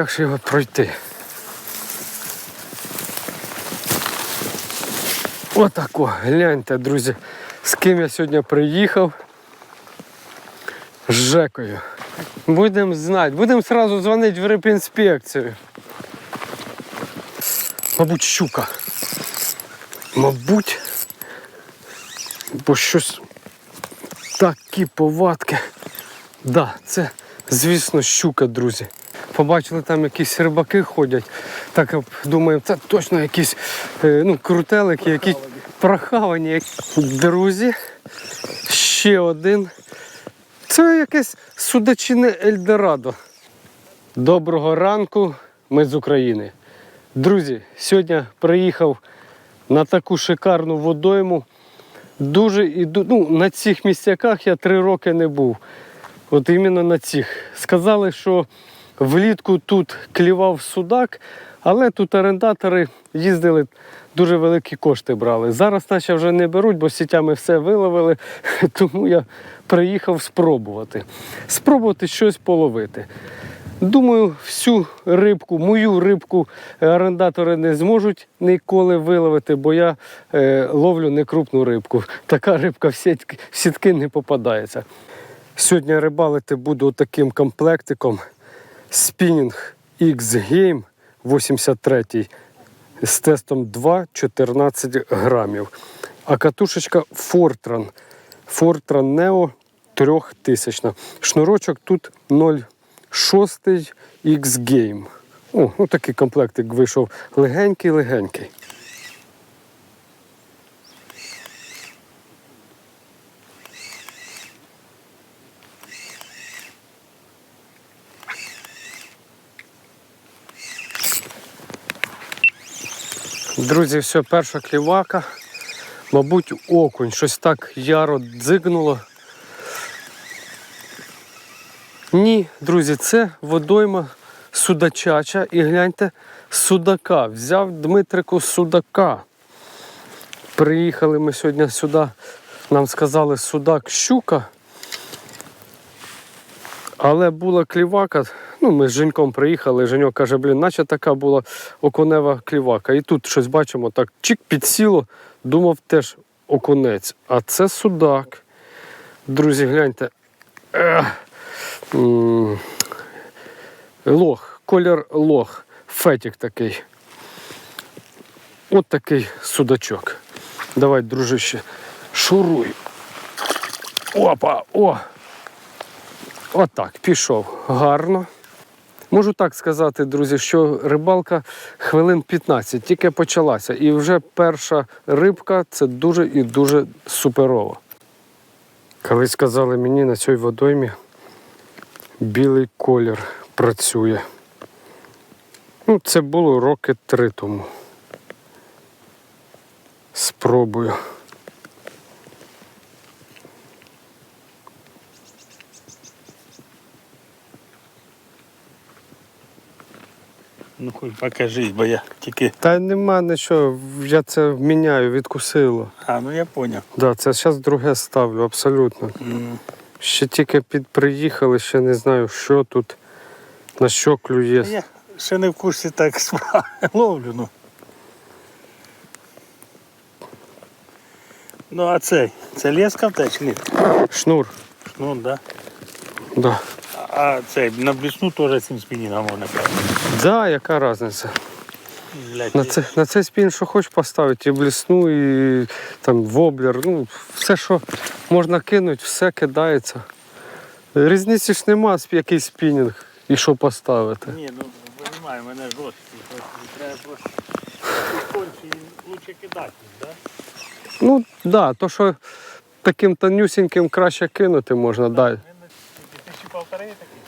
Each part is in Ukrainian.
Як ж його пройти? Отако, гляньте, друзі, з ким я сьогодні приїхав. З Жекою. Будемо знати, будемо одразу дзвонити в рибінспекцію. Мабуть, щука. Мабуть, бо щось такі повадки. Да, це, звісно, щука, друзі. Побачили, там якісь рибаки ходять. Так думаю, це точно якісь е, ну, крутелики, які прохавані. Друзі, ще один. Це якесь судачине Ельдорадо. Доброго ранку, ми з України. Друзі, сьогодні приїхав на таку шикарну водойму. Дуже іду, ну, на цих місцяках я три роки не був. От іменно на цих. Сказали, що влітку тут клівав судак, але тут орендатори їздили, дуже великі кошти брали. Зараз наче вже не беруть, бо сітями все виловили, тому я приїхав спробувати. Спробувати щось половити. Думаю, всю рибку, мою рибку е, орендатори не зможуть ніколи виловити, бо я е, ловлю не крупну рибку. Така рибка в сітки, в сітки не попадається. Сьогодні рибалити буду таким комплектиком Spinning X-Game 83 з тестом 2,14 грамів. А катушечка Fortran. Fortran Neo 3000. Шнурочок тут 0,6 X-Game. О, ну такий комплектик вийшов легенький-легенький. Друзі, все, перша клівака. Мабуть, окунь. Щось так яро дзигнуло. Ні, друзі, це водойма судачача. І гляньте, судака. Взяв Дмитрику судака. Приїхали ми сьогодні сюди. Нам сказали судак щука. Але була клівака. Ну, ми з Женьком приїхали. Женьок каже, блін, наче така була окунева клівака. І тут щось бачимо, так чик підсіло, думав теж окунець. А це судак. Друзі, гляньте. Лох, колір лох, фетік такий. От такий судачок. Давай, дружище, шуруй. Опа! О! Отак, пішов. Гарно. Можу так сказати, друзі, що рибалка хвилин 15 тільки почалася. І вже перша рибка це дуже і дуже суперово. Колись сказали мені на цій водоймі білий колір працює. Ну, це було роки три тому. Спробую. Ну хоч покажись, бо я тільки. Та нема нічого, я це міняю, відкусило. А, ну я поняв. Да, це зараз друге ставлю, абсолютно. М, Ще тільки під приїхали, ще не знаю, що тут, на що клює. Я ще не в курсі так ловлю, ну. Ну а цей, це леска в чи ні? Шнур. Ну да. Да. А цей на блісну теж цим спінінгом можна брати. Да, яка різниця? На, це, на цей спін, що хочеш поставити, і блісну, і там воблер, ну, все, що можна кинути, все кидається. Різниці ж нема, який спінінг і що поставити. Ні, ну розумію, мене жорсткий. Треба просто конче лучше кидати, да? Ну, так, да, то що таким тонюсіньким краще кинути можна, да. Він такий.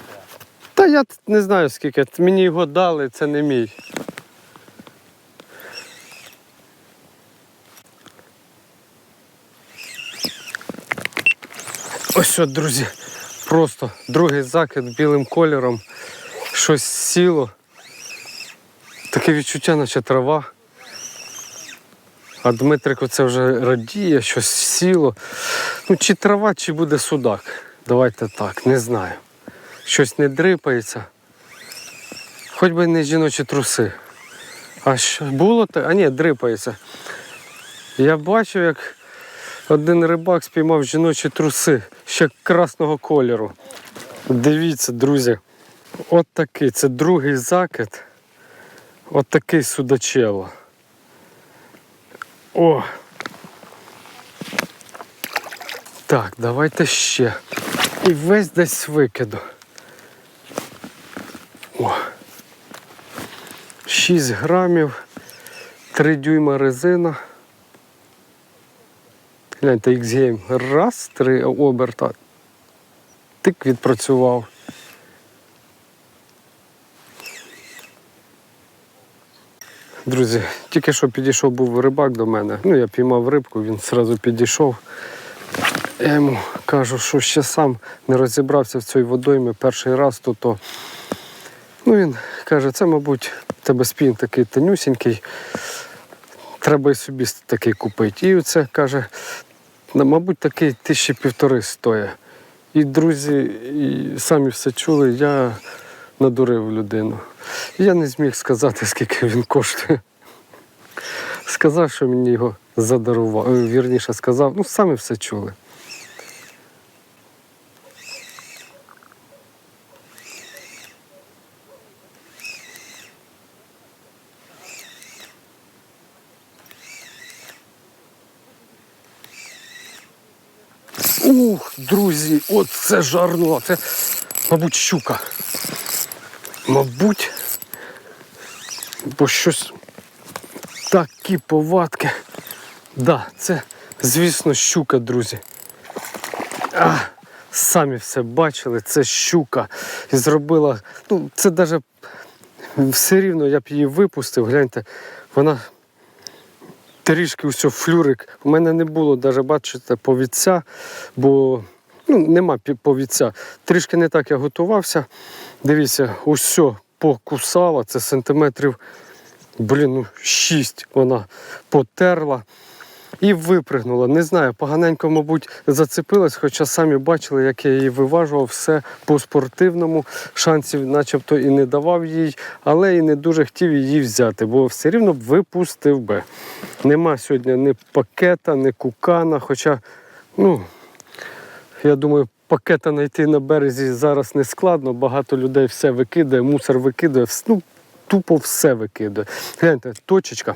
Та я не знаю скільки. Мені його дали, це не мій. Ось от, друзі, просто другий закид білим кольором. Щось сіло. Таке відчуття, наче трава. А Дмитрику це вже радіє, щось сіло. Ну, чи трава, чи буде судак. Давайте так, не знаю щось не дрипається. Хоч би не жіночі труси. А що було те? А ні, дрипається. Я бачив, як один рибак спіймав жіночі труси ще красного кольору. Дивіться, друзі. От такий. Це другий закид. От такий судачело. О! Так, давайте ще. І весь десь викиду. 6 грамів, 3 дюйма резина. Гляньте, X-Game. Раз, три оберта. Тик відпрацював. Друзі, тільки що підійшов був рибак до мене. Ну, я піймав рибку, він одразу підійшов. Я йому кажу, що ще сам не розібрався в цій водоймі перший раз, то то. Ну він каже, це, мабуть, тебе спін такий тонюсінький. Треба і собі такий купити. І оце каже, «Ну, мабуть, такий тисячі півтори стоїть. І друзі, і самі все чули, я надурив людину. Я не зміг сказати, скільки він коштує. Сказав, що мені його задарував. Вірніше сказав, ну самі все чули. Ух, друзі, от це жарно. Це, мабуть, щука. Мабуть, бо щось такі повадки. Да, це, звісно, щука, друзі. А, самі все бачили, це щука. І зробила. Ну, це навіть все рівно я б її випустив. Гляньте, вона трішки усьо флюрик. У мене не було навіть, бачите, повідця, бо ну, нема повідця. Трішки не так я готувався. Дивіться, усьо покусала, це сантиметрів, блін, ну, 6 вона потерла. І випригнула. Не знаю, поганенько, мабуть, зацепилась, хоча самі бачили, як я її виважував, все по-спортивному. Шансів начебто і не давав їй, але і не дуже хотів її взяти, бо все рівно б випустив би. Нема сьогодні ні пакета, ні кукана. Хоча, ну, я думаю, пакета знайти на березі зараз не складно. Багато людей все викидає, мусор викидає, ну, тупо все викидає. Гляньте, точечка.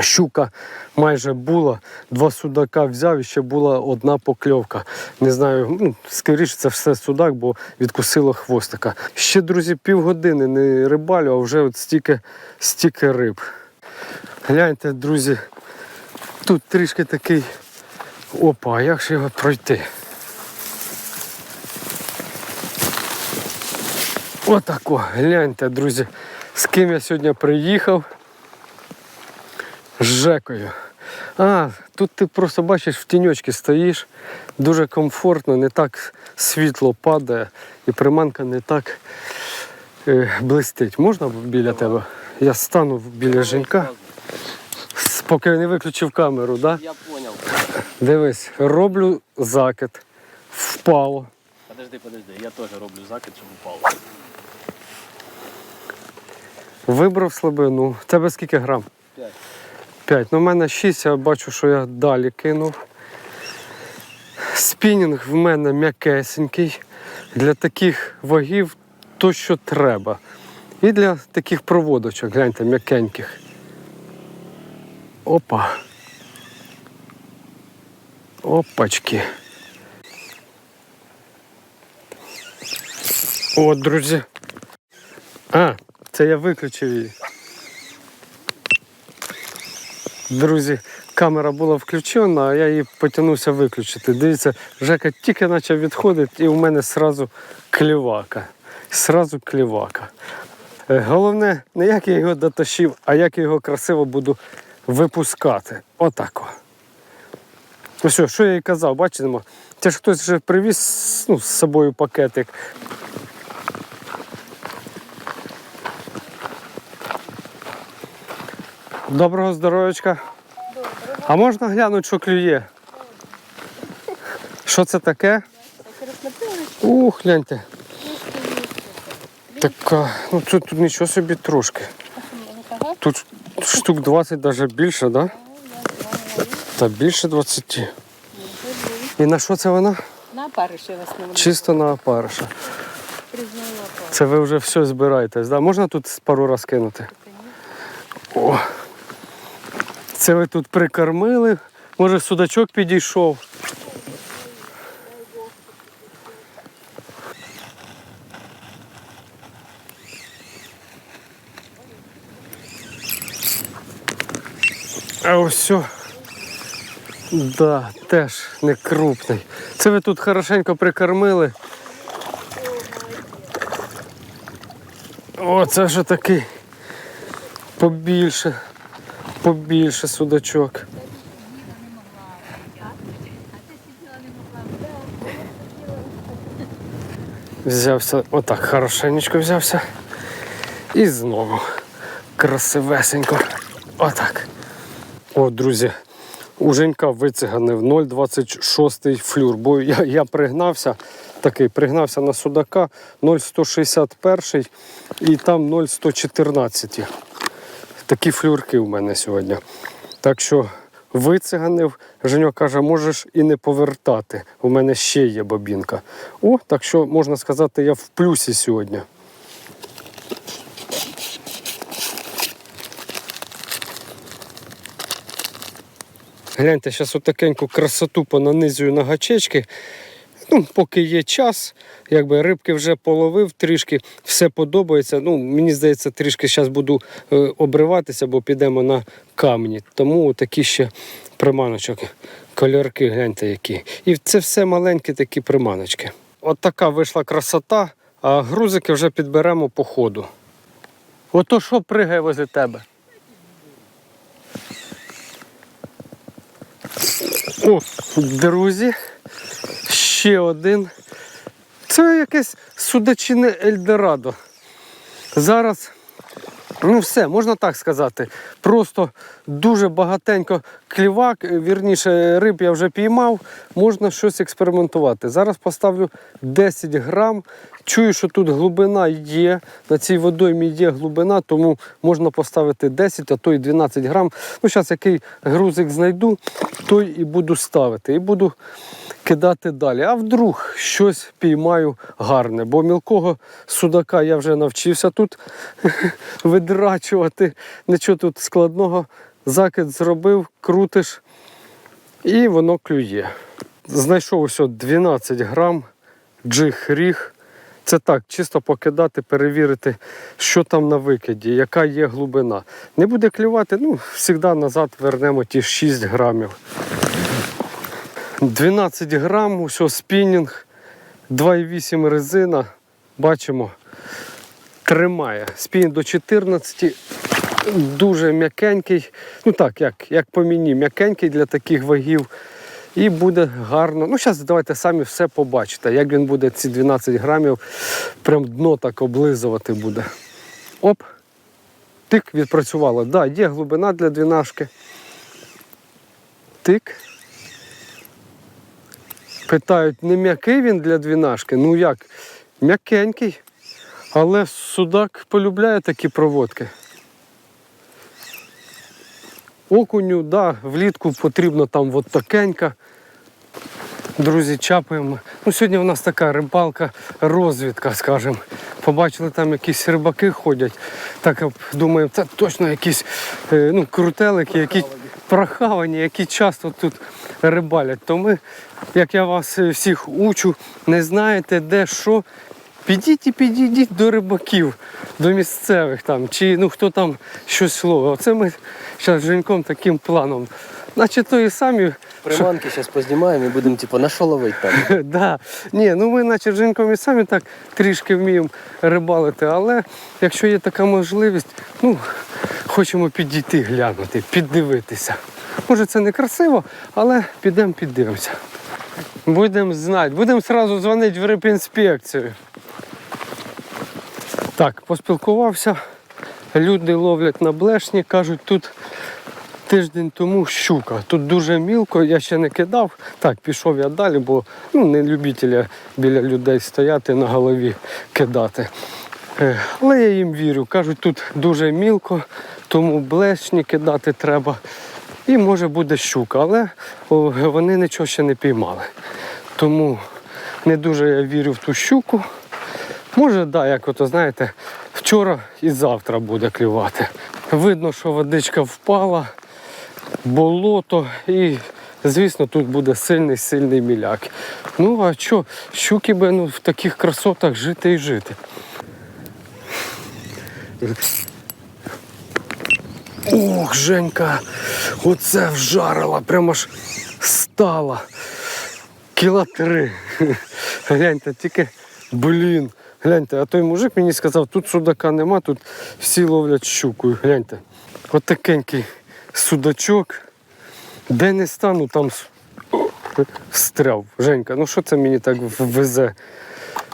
Щука майже була, два судака взяв і ще була одна покльовка. Не знаю, ну, скоріше це все судак, бо відкусило хвостика. Ще, друзі, півгодини не рибалю, а вже от стільки, стільки риб. Гляньте, друзі, тут трішки такий. Опа, а як же його пройти? Отако, гляньте, друзі, з ким я сьогодні приїхав. З Жекою. А, тут ти просто бачиш, в тіньочці стоїш, дуже комфортно, не так світло падає і приманка не так е, блистить. Можна біля тебе? Я стану біля Женька, с- поки я не виключив камеру, да? Я понял. Дивись, роблю закид, впало. Подожди, подожди, я теж роблю закид, щоб упало. Вибрав слабину. В тебе скільки грам? П'ять. 5. Ну, в мене 6, я бачу, що я далі кинув. Спінінг в мене м'якесенький. Для таких вагів то, що треба. І для таких проводочок, гляньте, м'якеньких. Опа. Опачки. О, друзі. А, це я виключив її. Друзі, камера була включена, а я її потягнувся виключити. Дивіться, Жека тільки почав відходити, і у мене сразу клівака. Сразу клівака. Е, Головне, не як я його дотащив, а як я його красиво буду випускати. Отако. Ну що, що я і казав, бачимо? Це ж хтось вже привіз ну, з собою пакетик. Доброго здоров'ячка. А можна глянути, що клює? Що це таке? Ух, гляньте. Така, ну тут, тут нічого собі трошки. Тут штук 20 навіть більше, так? Да? Та більше 20. І на що це вона? На париші в основному. Чисто на опариша. Це ви вже все збираєтесь, да? Можна тут пару раз кинути? О! Це ви тут прикормили. Може судачок підійшов. А ось все. Да, теж не крупний. Це ви тут хорошенько прикормили. О, це вже такий побільше, побільше судачок. Взявся, отак хорошенечко взявся. І знову красивесенько. Отак. О, друзі, у Женька вициганив 0,26 флюр, бо я, я пригнався, такий пригнався на судака 0,161 і там 0,114. Такі флюрки у мене сьогодні. Так що вициганив, Женьок каже, можеш і не повертати. У мене ще є бобінка. О, так що можна сказати, я в плюсі сьогодні. Гляньте, зараз отакеньку красоту понанизую на гачечки. Ну, поки є час, якби рибки вже половив трішки, все подобається. Ну, мені здається, трішки зараз буду е, обриватися, бо підемо на камні. Тому такі ще приманочок, кольорки, гляньте які. І це все маленькі такі приманочки. От така вийшла красота, а грузики вже підберемо по ходу. Ото що пригає возле тебе? О, друзі, ще один. Це якесь судачине Ельдорадо. Зараз, ну все, можна так сказати. Просто дуже багатенько клівак, вірніше, риб я вже піймав, можна щось експериментувати. Зараз поставлю 10 грам. Чую, що тут глибина є. На цій водоймі є глибина, тому можна поставити 10, а то й 12 грам. Ну, зараз який грузик знайду, той і буду ставити. І буду кидати далі. А вдруг щось піймаю гарне, бо мілкого судака я вже навчився тут видрачувати. Нічого тут складного. Закид зробив, крутиш, і воно клює. Знайшов ось 12 грам джиг ріг. Це так, чисто покидати, перевірити, що там на викиді, яка є глибина. Не буде клювати, ну, завжди назад вернемо ті 6 грамів. 12 грам, усього спінінг, 2,8 резина. Бачимо, тримає. Спінінг до 14, дуже м'якенький. Ну так, як, як по мені, м'якенький для таких вагів. І буде гарно. Ну, зараз давайте самі все побачите, як він буде ці 12 грамів, прям дно так облизувати буде. Оп. Тик відпрацювало. Так, да, є глибина для двінашки. Тик. Питають, не м'який він для двінашки? Ну як? М'якенький. Але судак полюбляє такі проводки. Окуню, да, влітку потрібно там от такенька. Друзі, чапаємо. Ну, сьогодні у нас така рибалка, розвідка, скажімо. Побачили, там якісь рибаки ходять. Так думаємо, це точно якісь е, ну, крутелики, які прохавані, які часто тут рибалять. То ми, як я вас е, всіх учу, не знаєте де що. Підіть і підійдіть до рибаків, до місцевих там, чи ну хто там щось ловить. Оце ми зараз з Женьком таким планом. Наче то і самі Приманки зараз познімаємо і будемо типу, на що ловить там. да. Ні, ну ми наче з Женьком і самі так трішки вміємо рибалити, але якщо є така можливість, ну, хочемо підійти глянути, піддивитися. Може це не красиво, але підемо піддивимося. Будемо знати, будемо одразу дзвонити в рибінспекцію. Так, поспілкувався. Люди ловлять на блешні, кажуть, тут тиждень тому щука. Тут дуже мілко, я ще не кидав. Так, пішов я далі, бо ну, не любителя біля людей стояти на голові кидати. Е, Але я їм вірю. Кажуть, тут дуже мілко, тому блешні кидати треба. І може буде щука, але вони нічого ще не піймали. Тому не дуже я вірю в ту щуку. Може, да, як ото знаєте, вчора і завтра буде клювати. Видно, що водичка впала, болото і, звісно, тут буде сильний сильний міляк. Ну а що, щуки би ну, в таких красотах жити і жити. Ох, Женька, оце вжарила, прямо ж стала. Кіла три. Гляньте, тільки, блін. Гляньте, а той мужик мені сказав, тут судака нема, тут всі ловлять щукою. Гляньте. От такенький судачок. Де не стану, там встряв. Женька, ну що це мені так везе?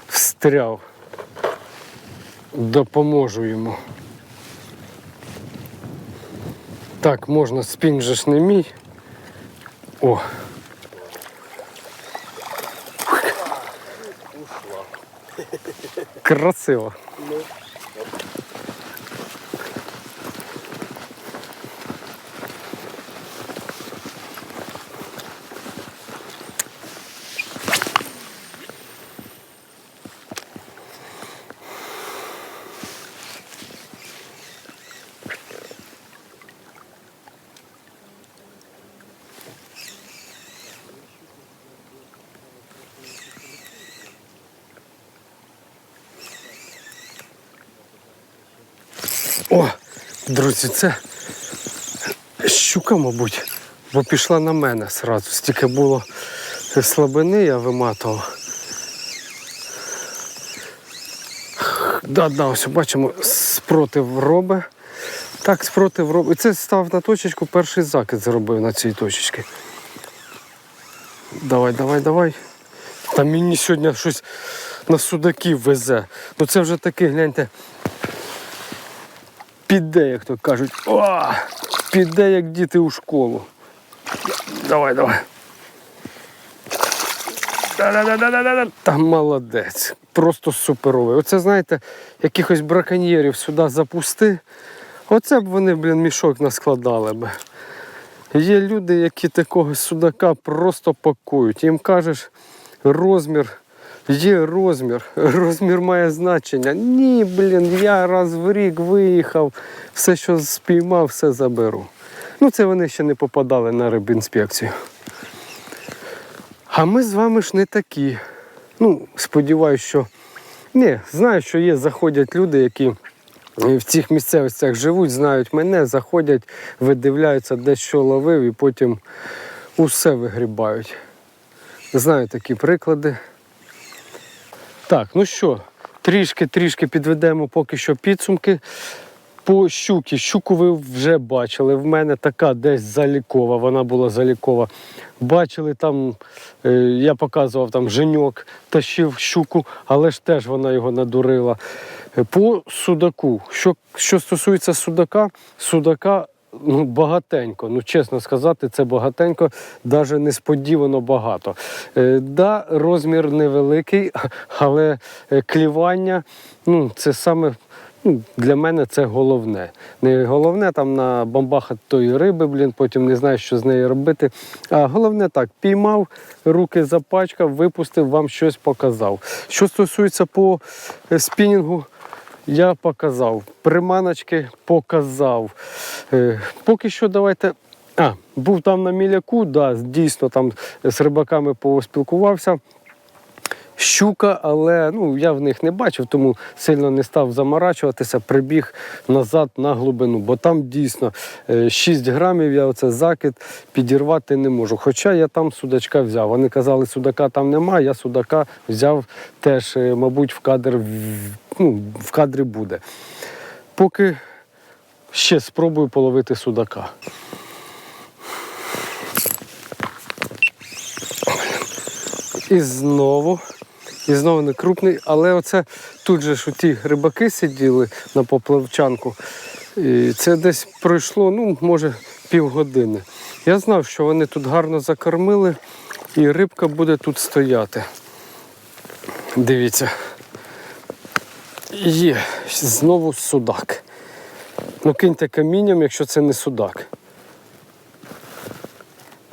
Встряв. Допоможу йому. Так, можна, спінг же ж не мій. О. Красиво. О, друзі, це щука, мабуть, бо пішла на мене зразу. Стільки було слабини, я виматував. Да, да, ось бачимо, спротив робить. Так, спротив робить. І це став на точечку, перший закид зробив на цій точечці. Давай, давай, давай. Та мені сьогодні щось на судаків везе. Ну це вже таке, гляньте, піде, як то кажуть. О, піде, як діти у школу. Давай, давай. Та молодець. Просто суперовий. Оце, знаєте, якихось браконьєрів сюди запусти. Оце б вони, блін, мішок наскладали би. Є люди, які такого судака просто пакують. Їм кажеш розмір. Є розмір, розмір має значення. Ні, блін, я раз в рік виїхав, все, що спіймав, все заберу. Ну, це вони ще не попадали на рибінспекцію. А ми з вами ж не такі. Ну, сподіваюся, що. Ні, знаю, що є, заходять люди, які в цих місцевостях живуть, знають мене, заходять, видивляються, де що ловив, і потім усе вигрібають. Знаю такі приклади. Так, ну що, трішки-трішки підведемо поки що підсумки. По щуки. Щуку ви вже бачили. В мене така десь залікова, вона була залікова. Бачили там, е, я показував там женьок, тащив щуку, але ж теж вона його надурила. Е, По судаку. Що, що стосується судака, судака ну, багатенько. Ну, чесно сказати, це багатенько, навіть несподівано багато. Е, да, розмір невеликий, але е, клівання ну, це саме. Ну, для мене це головне. Не головне там на бомбахати тої риби, блін, потім не знаю, що з нею робити. А головне так, піймав, руки запачкав, випустив, вам щось показав. Що стосується по е, спінінгу, я показав. Приманочки показав. Е, поки що давайте. А, був там на міляку, да, дійсно там з рибаками поспілкувався. Щука, але ну, я в них не бачив, тому сильно не став заморачуватися, прибіг назад на глибину, бо там дійсно е, 6 грамів я оце закид підірвати не можу. Хоча я там судачка взяв. Вони казали, судака там немає, я судака взяв теж, е, мабуть, в кадр ну, в кадрі буде. Поки ще спробую половити судака. І знову. І знову не крупний, але оце тут же ж ті рибаки сиділи на поплавчанку. І це десь пройшло, ну, може, півгодини. Я знав, що вони тут гарно закормили, і рибка буде тут стояти. Дивіться. Є, знову судак. Ну киньте камінням, якщо це не судак.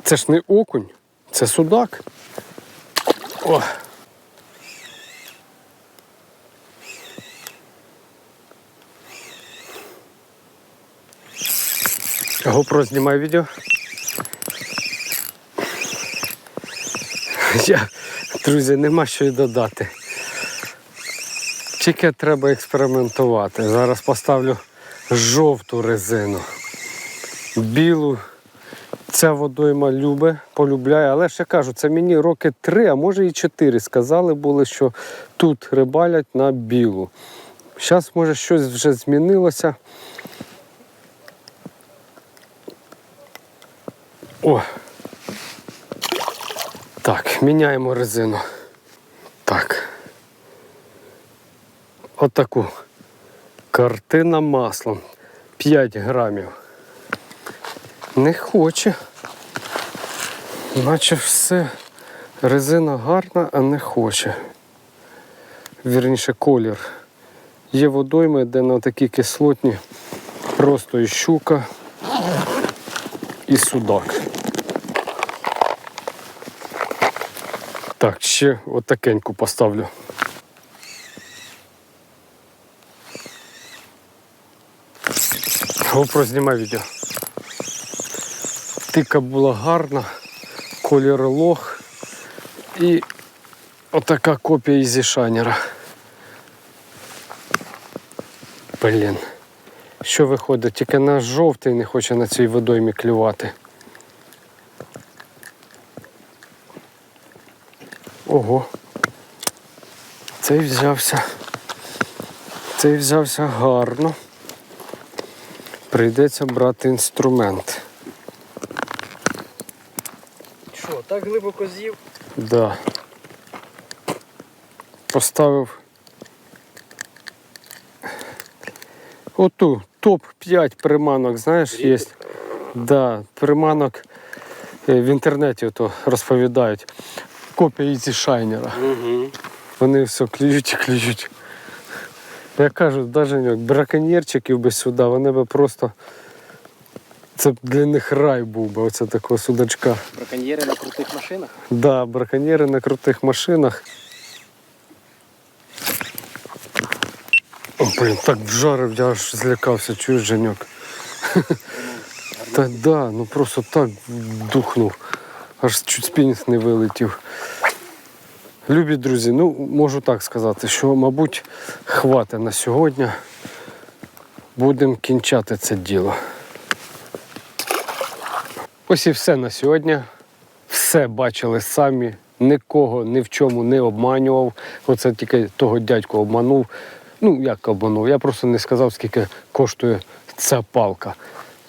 Це ж не окунь, це судак. О. GoPro знімай відео. Я, друзі, нема що й додати. Тільки треба експериментувати. Зараз поставлю жовту резину. Білу. Ця водойма любить, полюбляє, але ж я кажу, це мені роки три, а може і чотири. Сказали були, що тут рибалять на білу. Зараз, може, щось вже змінилося. О! Так, міняємо резину. Так. Отаку. Картина маслом. 5 грамів. Не хоче. Наче все. Резина гарна, а не хоче. Вірніше колір. Є водойми, де на такі кислотні просто і щука, і судак. Так, ще отакеньку поставлю. GoPro знімай відео. Тика була гарна, колір лох і отака копія ізі шайнера. Блін. Що виходить? Тільки наш жовтий не хоче на цій водоймі клювати. Ого. Цей взявся. Цей взявся гарно. Прийдеться брати інструмент. Що, так глибоко з'їв? Да. Поставив оту топ-5 приманок, знаєш, є. Да, приманок е, в інтернеті ото розповідають. Копія зі шайнера. Угу. Вони все клюють і клюють. Я кажу, навіть браконьєрчиків би сюди, вони би просто. Це б для них рай був би, оце такого судачка. Браконьєри на крутих машинах. Да, браконьєри на крутих машинах. О, блін, так вжарив, я аж злякався, чуєш, Женьок. Та да, ну просто так духнув. Аж чуть спінінг не вилетів. Любі друзі, ну можу так сказати, що, мабуть, хватить на сьогодні. Будемо кінчати це діло. Ось і все на сьогодні. Все бачили самі, нікого ні в чому не обманював. Оце тільки того дядьку обманув. Ну, як обманув? Я просто не сказав, скільки коштує ця палка.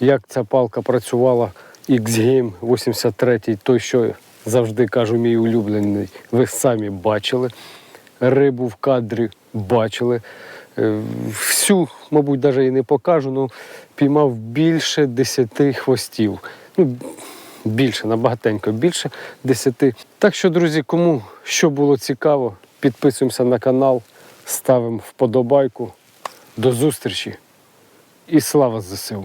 Як ця палка працювала X-Game 83, той, що завжди кажу, мій улюблений, ви самі бачили. Рибу в кадрі бачили. Е, Всю, мабуть, навіть і не покажу, але піймав більше 10 хвостів. Ну, більше, набагатенько більше 10. Так що, друзі, кому що було цікаво, підписуємося на канал, ставимо вподобайку. До зустрічі і слава ЗСУ!